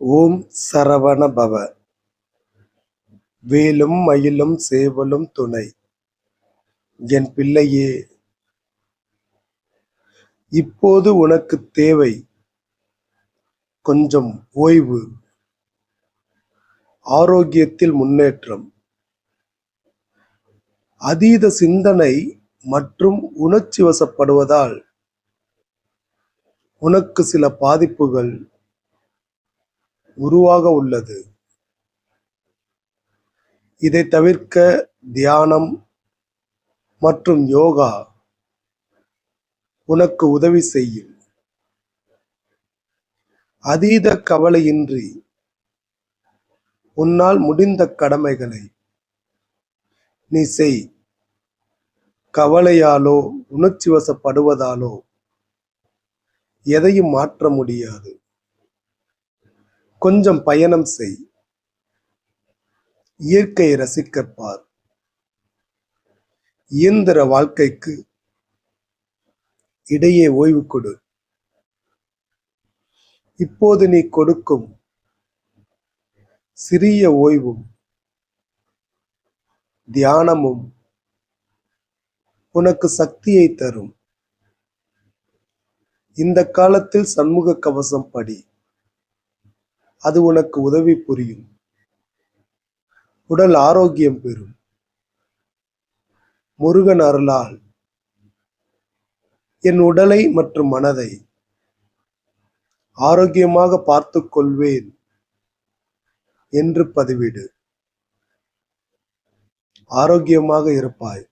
ஓம் சரவண பவ வேலும் மயிலும் சேவலும் துணை. என் பிள்ளையே இப்போது உனக்கு தேவை கொஞ்சம் ஓய்வு. ஆரோக்கியத்தில் முன்னேற்றம். அதீத சிந்தனை மற்றும் உணர்ச்சி வசப்படுவதால் உனக்கு சில பாதிப்புகள். உருவாக உள்ளது. இதை தவிர்க்க தியானம் மற்றும் யோகா உனக்கு உதவி செய்யும். அதீத கவலையின்றி உன்னால் முடிந்த கடமைகளை நீ செய். கவலையாலோ உணர்ச்சி வசப்படுவதாலோ எதையும் மாற்ற முடியாது. கொஞ்சம் பயணம் செய். இயற்கையை ரசிக்கப்பார் இயந்திர வாழ்க்கைக்கு இடையே ஓய்வு கொடு. இப்போது நீ கொடுக்கும் சிறிய ஓய்வும் தியானமும் உனக்கு சக்தியை தரும். இந்த காலத்தில் சண்முக கவசம் படி. அது உனக்கு உதவி புரியும். உடல் ஆரோக்கியம் பெறும். முருகன் அருளால். என் உடலை மற்றும் மனதை ஆரோக்கியமாக பார்த்து கொள்வேன் என்று பதிவிடு. ஆரோக்கியமாக இருப்பாய்.